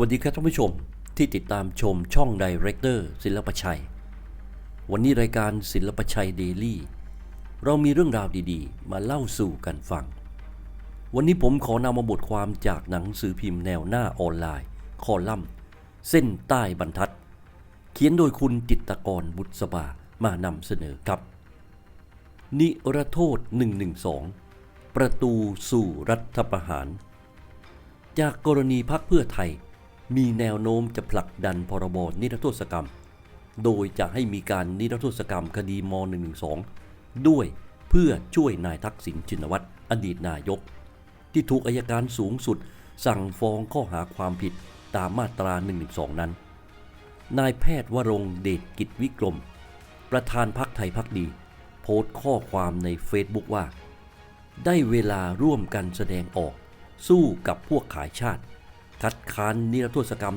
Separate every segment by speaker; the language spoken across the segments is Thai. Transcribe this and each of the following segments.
Speaker 1: วัสดีครับท่านผู้ชมที่ติดตามชมช่องไดเรคเตอร์ศิลปชัย วันนี้รายการศิลปชัยเดลี่เรามีเรื่องราวดีๆ มาเล่าสู่กันฟัง วันนี้ผมขอนำมาบทความจากหนังสือพิมพ์แนวหน้าออนไลน์ คอลัมน์ เส้นใต้บรรทัด เขียนโดยคุณจิตตกรบุษบามานำเสนอครับ นิรโทษ 112 ประตูสู่รัฐประหาร จากกรณีพักเพื่อไทย มีแนวโน้มจะผลักดันพรบนิรโทษกรรม โดยจะให้มีการนิรโทษกรรมคดีม .112 ด้วยเพื่อช่วยนายทักษิณชินวัตรอดีตนายก ที่ถูกอายการสูงสุด สั่งฟ้องข้อหาความผิดตามมาตรา 112 นั้น นายแพทย์วรงเดชกิจวิกรม ประธานพักไทยพักดี โพสต์ข้อความในเฟซบุ๊กว่า ได้เวลาร่วมกันแสดงออก สู้กับพวกขายชาติ คัดค้านนิรโทษกรรม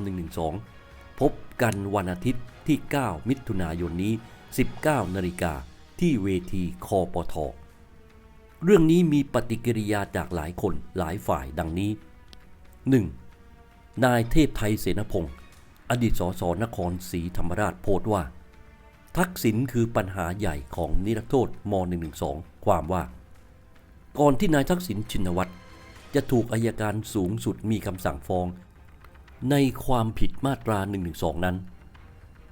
Speaker 1: 112 พบกันวันอาทิตย์ที่ 9 มิถุนายนนี้ 19 นาฬิกาที่เวทีคอปท เรื่องนี้มีปฏิกิริยาจากหลายคนหลายฝ่ายดังนี้ 1. นายเทพไทยเสนพงศ์อดีตสสนครศรีธรรมราชโพสต์ว่า ทักษิณคือปัญหาใหญ่ของนิรโทษม .112 ความว่า ก่อนที่นายทักษิณชินวัตร จะถูกอายการสูงสุดมีคำสั่งฟ้อง ในความผิดมาตรา 112 นั้น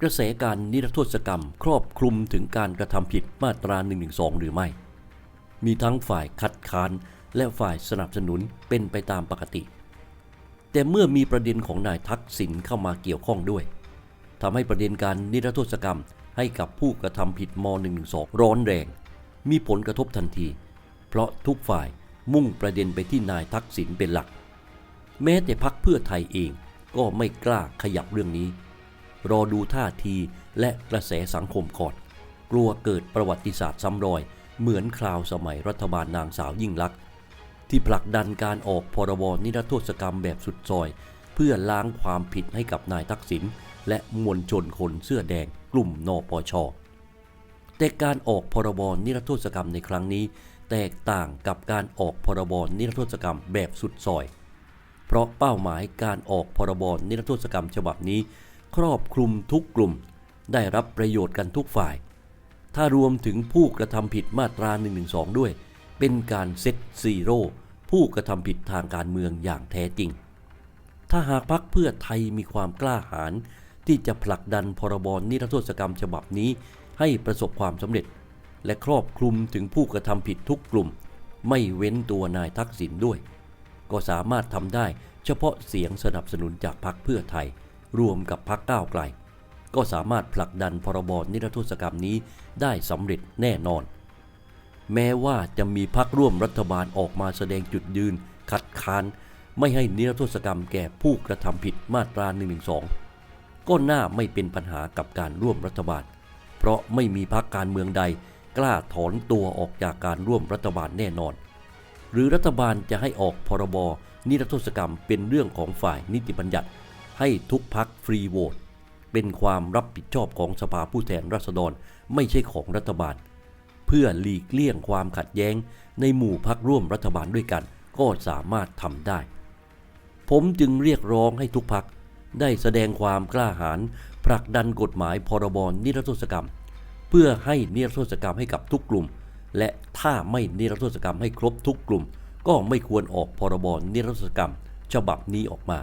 Speaker 1: กระแสการนิรโทษกรรมครอบคลุมถึงการกระทำผิดมาตรา 112 หรือไม่ มีทั้งฝ่ายคัดค้านและฝ่ายสนับสนุนเป็นไปตามปกติ แต่เมื่อมีประเด็นของนายทักษิณเข้ามาเกี่ยวข้องด้วยทำให้ประเด็นการนิรโทษกรรมให้กับผู้กระทำผิดม .112 ร้อนแรง มีผลกระทบทันที เพราะทุกฝ่าย มุ่งประเด็นไปที่นายทักษิณเป็นหลัก แม้แต่พักเพื่อไทยเองก็ไม่กล้าขยับเรื่องนี้ รอดูท่าทีและกระแสสังคมก่อน กลัวเกิดประวัติศาสตร์ซ้ำรอย เหมือนคราวสมัยรัฐบาลนางสาวยิ่งลักษณ์ที่ผลักดันการออกพรบนิรโทษกรรมแบบสุดซอย เพื่อล้างความผิดให้กับนายทักษิณและมวลชนคนเสื้อแดงกลุ่มนปช แต่การออกพรบนิรโทษกรรมในครั้งนี้ แตกต่างกับการออกพรบนิรโทษกรรมแบบสุดซอย เพราะเป้าหมายการออกพรบนิรโทษกรรมฉบับนี้ ครอบคลุมทุกกลุ่ม ได้รับประโยชน์กันทุกฝ่าย ถ้ารวมถึงผู้กระทำผิดมาตรา112ด้วย เป็นการเซตซีโร่ผู้กระทำผิดทางการเมืองอย่างแท้จริง ถ้าหากพักเพื่อไทยมีความกล้าหาญที่จะผลักดันพรบนิรโทษกรรมฉบับนี้ ให้ประสบความสำเร็จ และครอบคลุมถึงผู้กระทำผิดทุกกลุ่ม ไม่เว้นตัวนายทักษิณด้วย ก็สามารถทำได้เฉพาะเสียงสนับสนุนจากพรรคเพื่อไทย รวมกับพรรคก้าวไกล ก็สามารถผลักดันพรบนิรโทษกรรมนี้ได้สำเร็จแน่นอน แม้ว่าจะมีพรรคร่วมรัฐบาลออกมาแสดงจุดยืน คัดค้าน ไม่ให้นิรโทษกรรมแก่ผู้กระทำผิดมาตรา112ก็น่าไม่เป็นปัญหากับการร่วมรัฐบาล เพราะไม่มีพรรคการเมืองใด กล้าถอนตัวออกจากการร่วมรัฐบาลแน่นอน หรือรัฐบาลจะให้ออกพรบนิรโทษกรรมเป็นเรื่องของฝ่ายนิติบัญญัติ ให้ทุกพักฟรีโหวตเป็นความรับผิดชอบของสภาผู้แทนราษฎรไม่ใช่ของรัฐบาล เพื่อหลีกเลี่ยงความขัดแย้ง ในหมู่พักร่วมรัฐบาลด้วยกัน ก็สามารถทำได้ ผมจึงเรียกร้องให้ทุกพักได้แสดงความกล้าหาญ ผลักดันกฎหมายพรบนิรโทษกรรม เพื่อให้นิรโทษกรรมให้กับทุกกลุ่ม และถ้าไม่นิรโทษกรรมให้ครบทุกกลุ่ม ก็ไม่ควรออกพรบนิรโทษกรรม ฉบับนี้ออกมา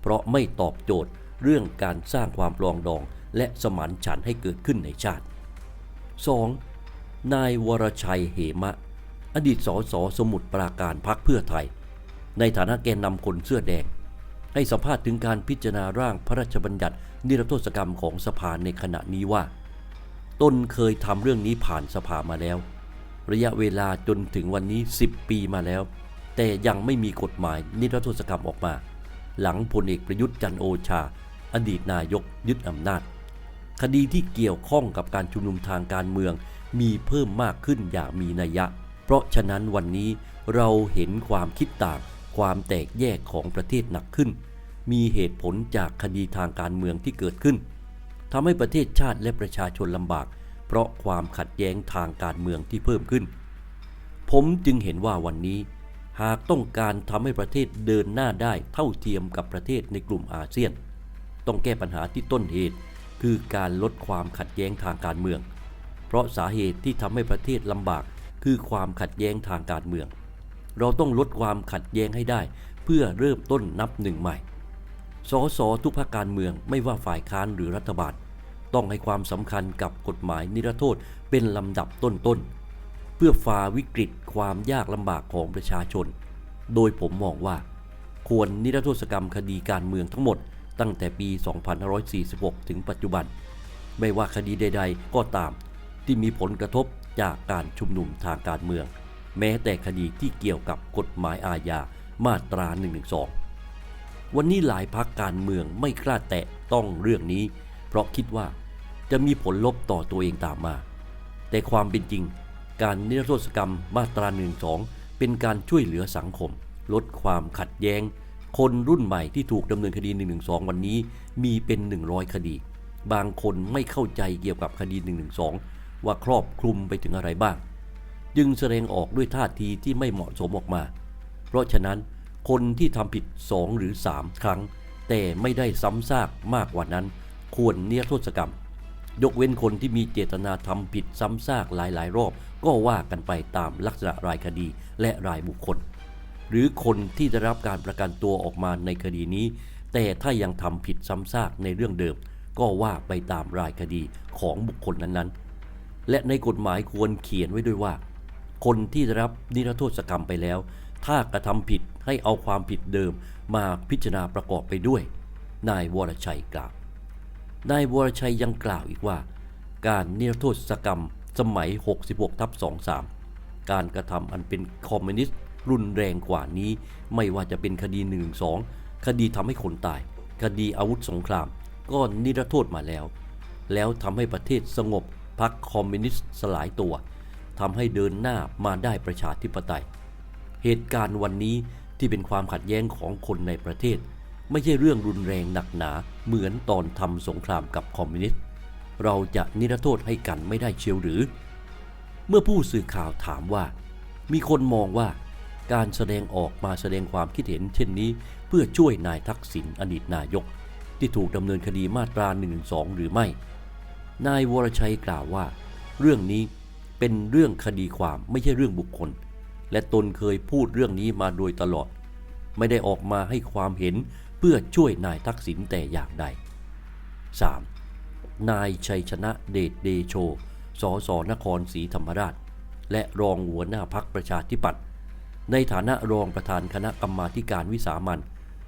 Speaker 1: เพราะไม่ตอบโจทย์เรื่องการสร้างความปลองดอง และสมานฉันท์ให้เกิดขึ้นในชาติ 2. นายวรชัยเหมะ อดีตสสสมุทรปราการพักเพื่อไทย ในฐานะแกนนำคนเสื้อแดง ให้สัมภาษณ์ถึงการพิจารณาร่างพระราชบัญญัตินิรโทษกรรมของสภาในขณะนี้ว่าตนเคยทำเรื่องนี้ผ่านสภามาแล้ว ระยะเวลาจนถึงวันนี้ 10 ปีมาแล้ว แต่ยังไม่มีกฎหมายนิรโทษกรรมออกมา หลังพลเอกประยุทธ์จันโอชา อดีตนายกยึดอำนาจ คดีที่เกี่ยวข้องกับการชุมนุมทางการเมืองมีเพิ่มมากขึ้นอย่างมีนัยยะ เพราะฉะนั้นวันนี้เราเห็นความคิดต่าง ความแตกแยกของประเทศหนักขึ้น มีเหตุผลจากคดีทางการเมืองที่เกิดขึ้นทำให้ประเทศชาติและประชาชนลำบาก เพราะความขัดแย้งทางการเมืองที่เพิ่มขึ้น ผมจึงเห็นว่าวันนี้ หากต้องการทำให้ประเทศเดินหน้าได้เท่าเทียมกับประเทศในกลุ่มอาเซียน ต้องแก้ปัญหาที่ต้นเหตุ คือการลดความขัดแย้งทางการเมือง เพราะสาเหตุที่ทำให้ประเทศลำบากคือความขัดแย้งทางการเมือง เราต้องลดความขัดแย้งให้ได้ เพื่อเริ่มต้นนับหนึ่งใหม่ สสทุกภาคการเมืองไม่ว่าฝ่ายค้านหรือรัฐบาล ต้องให้ความสำคัญกับกฎหมายนิรโทษเป็นลำดับต้นๆ เพื่อฝ่าวิกฤตความยากลำบากของประชาชน โดยผมมองว่า ควรนิรโทษกรรมคดีการเมืองทั้งหมด ตั้งแต่ปี 2546 ถึงปัจจุบัน ไม่ว่าคดีใด ๆ ก็ตามที่มีผลกระทบจากการชุมนุมทางการเมือง แม้แต่คดีที่เกี่ยวกับกฎหมายอาญามาตรา 112 วันนี้หลายพักการเมืองไม่กล้าแตะต้องเรื่องนี้ เพราะคิดว่าจะมีผลลบต่อตัวเองตามมา แต่ความเป็นจริง การนิรโทษกรรมมาตรา112 เป็นการช่วยเหลือสังคม ลดความขัดแย้ง คนรุ่นใหม่ที่ถูกดำเนินคดี 112 วันนี้มีเป็น 100 คดี บางคนไม่เข้าใจเกี่ยวกับคดี 112 ว่าครอบคลุมไปถึงอะไรบ้าง จึงแสดงออกด้วยท่าทีที่ไม่เหมาะสมออกมา เพราะฉะนั้นคนที่ทำผิด2หรือ3ครั้ง แต่ไม่ได้ซ้ำซากมากกว่านั้น ควรเนียโทษกรรม ยกเว้นคนที่มีเจตนาทำผิดซ้ำซากหลายๆ รอบ ก็ว่ากันไปตามลักษณะรายคดีและรายบุคคล หรือคนที่ได้รับการประกันตัวออกมาในคดีนี้ แต่ถ้ายังทำผิดซ้ำซากในเรื่องเดิม ก็ว่าไปตามรายคดีของบุคคลนั้นๆ และในกฎหมายควรเขียนไว้ด้วยว่า คนที่ได้รับนิรโทษกรรมไปแล้ว ถ้ากระทำผิดให้เอาความผิดเดิมมาพิจารณาประกอบไปด้วย นายวรชัยกล่าว นายวรชัยยังกล่าวอีกว่า การนิรโทษกรรมสมัย 66ทับ23 การกระทำอันเป็นคอมมิวนิสต์รุนแรงกว่านี้ ไม่ว่าจะเป็นคดี112คดีทำให้คนตาย คดีอาวุธสงคราม ก็นิรโทษมาแล้ว แล้วทำให้ประเทศสงบพรรคคอมมิวนิสต์สลายตัว ทำให้เดินหน้ามาได้ประชาธิปไตย เหตุการณ์วันนี้ที่เป็นความขัดแย้งของคนในประเทศ ไม่ใช่เรื่องรุนแรงหนักหนาเหมือนตอนทำสงครามกับคอมมิวนิสต์ เราจะนิรโทษให้กันไม่ได้เชียวหรือ เมื่อผู้สื่อข่าวถามว่า มีคนมองว่าการแสดงออกมาแสดงความคิดเห็นเช่นนี้ เพื่อช่วยนายทักษิณอดีตนายก ที่ถูกดำเนินคดีมาตรา1นึหรือไม่ นายวรชัยกล่าวว่า เรื่องนี้ เป็นเรื่องคดีความไม่ใช่เรื่องบุคคล และตนเคยพูดเรื่องนี้มาโดยตลอด ไม่ได้ออกมาให้ความเห็นเพื่อช่วยนายทักษิณแต่อย่างใด 3. นายชัยชนะเดชเดโช สสนครศรีธรรมราช และรองหัวหน้าพักประชาธิปัตย์ในฐานะรองประธานคณะกรรมาการวิสามัน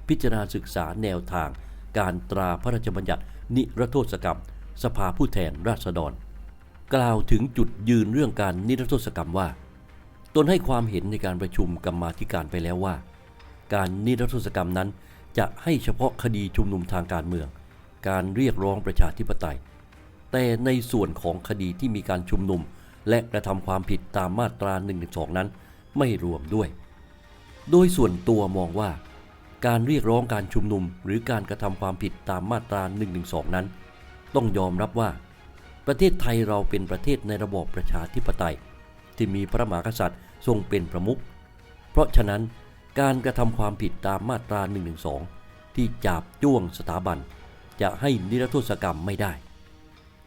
Speaker 1: พิจารณาศึกษาแนวทาง การตราพระราชบัญญัตินิรโทษกรรม สภาผู้แทนราษฎร กล่าวถึงจุดยืนเรื่องการนิรโทษกรรมว่า ตนให้ความเห็นในการประชุมกรรมาธิการไปแล้วว่า การนิรโทษกรรมนั้นจะให้เฉพาะคดีชุมนุมทางการเมือง การเรียกร้องประชาธิปไตย แต่ในส่วนของคดีที่มีการชุมนุม และกระทำความผิดตามมาตรา1นึนั้น ไม่รวมด้วย โดยส่วนตัวมองว่า การเรียกร้องการชุมนุมหรือการกระทำความผิดตามมาตรา1นึนั้น ต้องยอมรับว่า ประเทศไทยเราเป็นประเทศในระบอบประชาธิปไตย ที่มีพระมหากษัตริย์ทรงเป็นประมุข เพราะฉะนั้นการกระทำความผิดตามมาตรา1นึที่จับจ้วงสถาบัน จะให้นิรโทษกรรมไม่ได้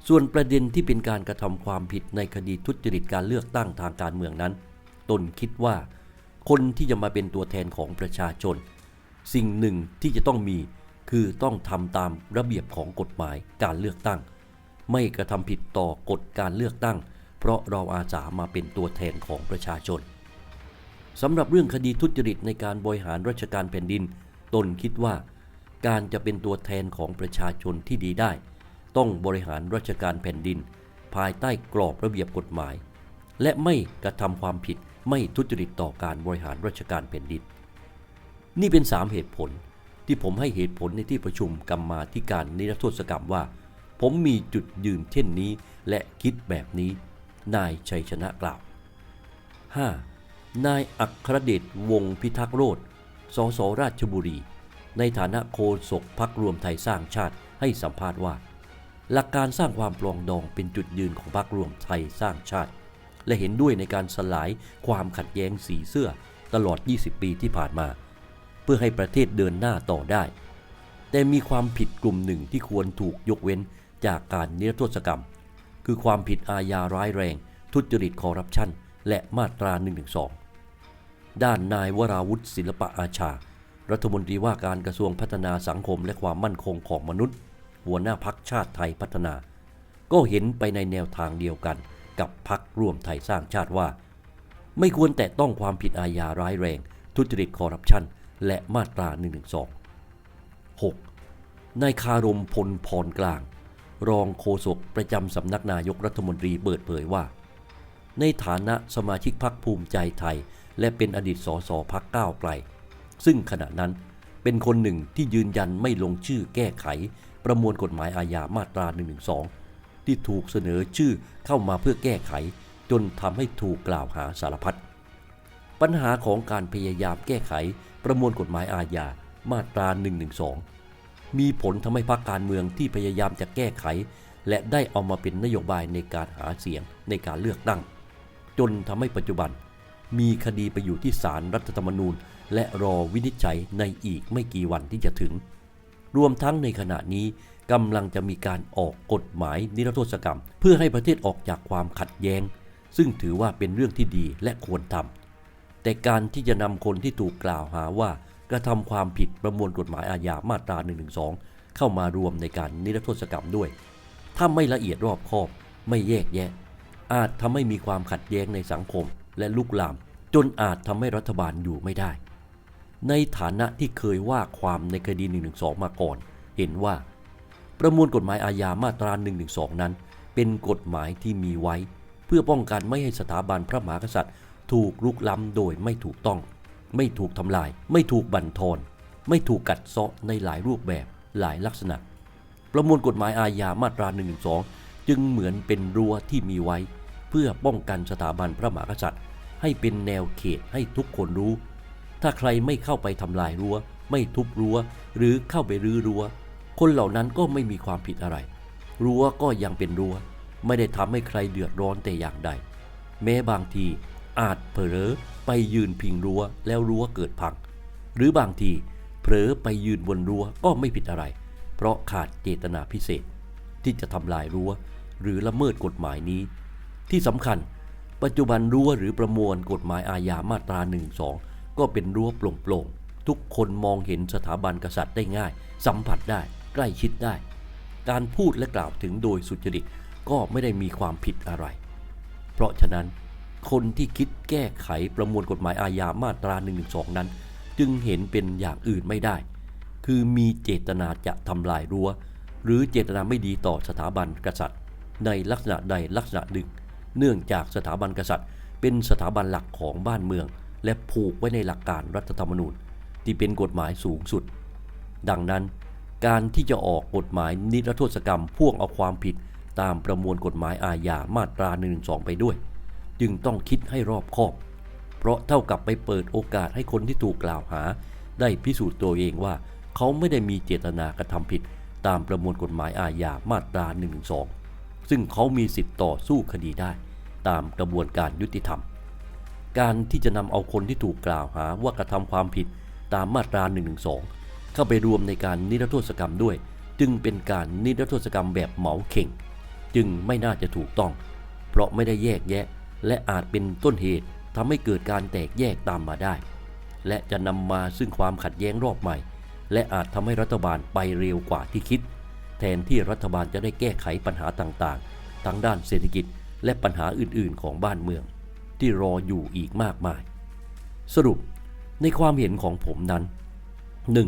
Speaker 1: ส่วนประเด็นที่เป็นการกระทำความผิดในคดีทุจริตการเลือกตั้งทางการเมืองนั้น ตนคิดว่า คนที่จะมาเป็นตัวแทนของประชาชน สิ่งหนึ่งที่จะต้องมีคือต้องทำตามระเบียบของกฎหมายการเลือกตั้ง ไม่กระทำผิดต่อกฎการเลือกตั้ง เพราะเราอาสามาเป็นตัวแทนของประชาชนสำหรับเรื่องคดีทุจริตในการบริหารราชการแผ่นดิน ตนคิดว่า การจะเป็นตัวแทนของประชาชนที่ดีได้ ต้องบริหารราชการแผ่นดิน ภายใต้กรอบระเบียบกฎหมาย และไม่กระทำความผิดไม่ทุจริตต่อการบริหารราชการแผ่นดิน นี่เป็นสามเหตุผลที่ผมให้เหตุผลในที่ประชุมกรรมาธิการนิรโทษกรรมว่า ผมมีจุดยืนเช่นนี้ และคิดแบบนี้ นายชัยชนะกล่าว 5. นายอัครเดชวงศ์พิทักษ์โรธสสราชบุรี ในฐานะโฆษกพักรวมไทยสร้างชาติให้สัมภาษณ์ว่า หลักการสร้างความปลองดองเป็นจุดยืนของพักรวมไทยสร้างชาติ และเห็นด้วยในการสลายความขัดแย้งสีเสื้อตลอด 20 ปีที่ผ่านมา เพื่อให้ประเทศเดินหน้าต่อได้ แต่มีความผิดกลุ่มหนึ่งที่ควรถูกยกเว้น จากการนิรโทษกรรม คือความผิดอาญาร้ายแรง ทุจริตคอร์รัปชัน และมาตรา112ด้านนายวราวุฒิศิลปะอาชา รัฐมนตรีว่าการกระทรวงพัฒนาสังคมและความมั่นคงของมนุษย์ หัวหน้าพักชาติไทยพัฒนา ก็เห็นไปในแนวทางเดียวกันกับพักร่วมไทยสร้างชาติว่า ไม่ควรแตะต้องความผิดอาญาร้ายแรง ทุจริตคอร์รัปชัน และมาตรา112 6. นายคารมพลพรกลาง รองโฆษกประจำสำนักนายกรัฐมนตรีเปิดเผยว่า ในฐานะสมาชิกพักภูมิใจไทย และเป็นอดีตสสพักก้าวไกล ซึ่งขณะนั้นเป็นคนหนึ่งที่ยืนยันไม่ลงชื่อแก้ไข ประมวลกฎหมายอาญามาตรา112ที่ถูกเสนอชื่อเข้ามาเพื่อแก้ไข จนทำให้ถูกกล่าวหาสารพัดปัญหาของการพยายามแก้ไขประมวลกฎหมายอาญามาตรา112 มีผลทำให้พรรคการเมืองที่พยายามจะแก้ไข และได้เอามาเป็นนโยบายในการหาเสียงในการเลือกตั้ง จนทำให้ปัจจุบัน มีคดีไปอยู่ที่ศาลรรัฐธรรมนูญ และรอวินิจฉัยในอีกไม่กี่วันที่จะถึง รวมทั้งในขณะนี้กำลังจะมีการออกกฎหมายนิรโทษกรรม เพื่อให้ประเทศออกจากความขัดแย้ง ซึ่งถือว่าเป็นเรื่องที่ดีและควรทำแต่การที่จะนำคนที่ถูกกล่าวหาว่า กระทำความผิดประมวลกฎหมายอาญามาตรา 112 เข้ามารวมในการนิรโทษกรรมด้วย ถ้าไม่ละเอียดรอบคอบ ไม่แยกแยะ อาจทำให้มีความขัดแย้งในสังคม และลุกลาม จนอาจทำให้รัฐบาลอยู่ไม่ได้ ในฐานะที่เคยว่าความในคดี 112 มาก่อน เห็นว่า ประมวลกฎหมายอาญามาตรา 112 นั้น เป็นกฎหมายที่มีไว้ เพื่อป้องกันไม่ให้สถาบันพระมหากษัตริย์ ถูกลุกล้ำโดยไม่ถูกต้อง ไม่ถูกทำลาย ไม่ถูกบั่นทอน ไม่ถูกกัดเซาะในหลายรูปแบบหลายลักษณะ ประมวลกฎหมายอาญามาตรา112จึงเหมือนเป็นรั้วที่มีไว้ เพื่อป้องกันสถาบันพระมหากษัตริย์ ให้เป็นแนวเขตให้ทุกคนรู้ ถ้าใครไม่เข้าไปทำลายรั้ว ไม่ทุบรั้ว หรือเข้าไปรื้อรั้ว คนเหล่านั้นก็ไม่มีความผิดอะไร รั้วก็ยังเป็นรั้ว ไม่ได้ทำให้ใครเดือดร้อนแต่อย่างใด แม้บางที อาจเผลอไปยืนพิงรั้วแล้วรั้วเกิดพัง หรือบางทีเผลอไปยืนบนรั้วก็ไม่ผิดอะไร เพราะขาดเจตนาพิเศษ ที่จะทำลายรั้ว หรือละเมิดกฎหมายนี้ ที่สำคัญ ปัจจุบันรั้วหรือประมวลกฎหมายอาญามาตรา1ก็เป็นรั้วโปร่งๆ ทุกคนมองเห็นสถาบันกษัตริย์ได้ง่าย สัมผัสได้ใกล้ชิดได้ การพูดและกล่าวถึงโดยสุจริตก็ไม่ได้มีความผิดอะไร เพราะฉะนั้น คนที่คิดแก้ไขประมวลกฎหมายอาญามาตรา112นั้น จึงเห็นเป็นอย่างอื่นไม่ได้ คือมีเจตนาจะทำลายรั้ว หรือเจตนาไม่ดีต่อสถาบันกษัตริย์ ในลักษณะใดลักษณะหนึ่ง เนื่องจากสถาบันกษัตริย์ เป็นสถาบันหลักของบ้านเมือง และผูกไว้ในหลักการรัฐธรรมนูญ ที่เป็นกฎหมายสูงสุด ดังนั้นการที่จะออกกฎหมายนิรโทษกรรมพ่วงเอาความผิดตามประมวลกฎหมายอาญามาตรา1นึไปด้วย จึงต้องคิดให้รอบคอบ เพราะเท่ากับไปเปิดโอกาสให้คนที่ถูกกล่าวหา ได้พิสูจน์ตัวเองว่า เขาไม่ได้มีเจตนากระทำผิด ตามประมวลกฎหมายอาญามาตรา1นึซึ่งเขามีสิทธิ์ต่อสู้คดีได้ ตามกระบวนการยุติธรรม การที่จะนำเอาคนที่ถูกกล่าวหาว่ากระทำความผิดตามมาตรา1นึเข้าไปรวมในการนิรโทษกรรมด้วย จึงเป็นการนิรโทษกรรมแบบเหมาเข่ง จึงไม่น่าจะถูกต้อง เพราะไม่ได้แยกแยะ และอาจเป็นต้นเหตุทำให้เกิดการแตกแยกตามมาได้ และจะนำมาซึ่งความขัดแย้งรอบใหม่ และอาจทำให้รัฐบาลไปเร็วกว่าที่คิด แทนที่รัฐบาลจะได้แก้ไขปัญหาต่างๆ ทั้งด้านเศรษฐกิจและปัญหาอื่นๆ ของบ้านเมือง ที่รออยู่อีกมากมาย สรุปในความเห็นของผมนั้น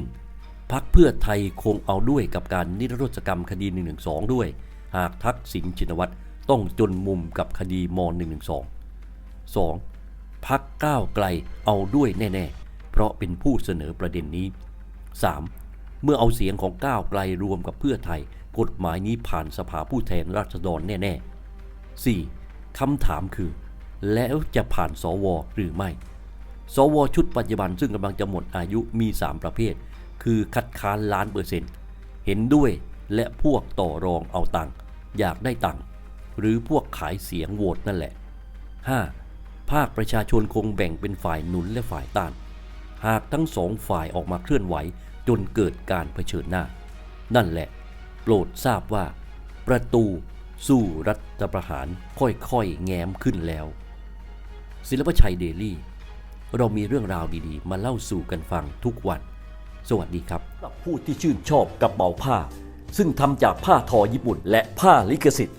Speaker 1: 1. พักเพื่อไทยคงเอาด้วยกับการนิรโทษกรรมคดี 112 ด้วย หากทักษิณชินวัตร ต้องจนมุมกับคดีม .112 2. พักก้าวไกลเอาด้วยแน่ ๆ เพราะเป็นผู้เสนอประเด็นนี้ 3. เมื่อเอาเสียงของก้าวไกลรวมกับเพื่อไทย กฎหมายนี้ผ่านสภาผู้แทนราษฎรแน่ ๆ 4. คำถามคือ แล้วจะผ่านสวหรือไม่ สวชุดปัจจุบันซึ่งกำลังจะหมดอายุมี 3 ประเภท คือคัดค้านล้านเปอร์เซ็นต์ เห็นด้วยและพวกต่อรองเอาตังค์อยากได้ตังค์ หรือพวกขายเสียงโหวตนั่นแหละ 5. ภาคประชาชนคงแบ่งเป็นฝ่ายหนุนและฝ่ายต้าน หากทั้งสองฝ่ายออกมาเคลื่อนไหวจนเกิดการเผชิญหน้า นั่นแหละ โปรดทราบว่า ประตูสู้รัฐประหารค่อยๆ แง้มขึ้นแล้ว ศิลปชัยเดลี่ เรามีเรื่องราวดีๆ มาเล่าสู่กันฟังทุกวัน สวัสดีครับสำหรับผู้ที่ชื่นชอบกระเป๋าผ้า ซึ่งทำจากผ้าทอญี่ปุ่น และผ้าลิขสิทธิ์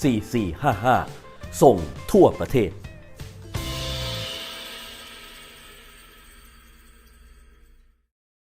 Speaker 1: 4455 ส่งทั่วประเทศ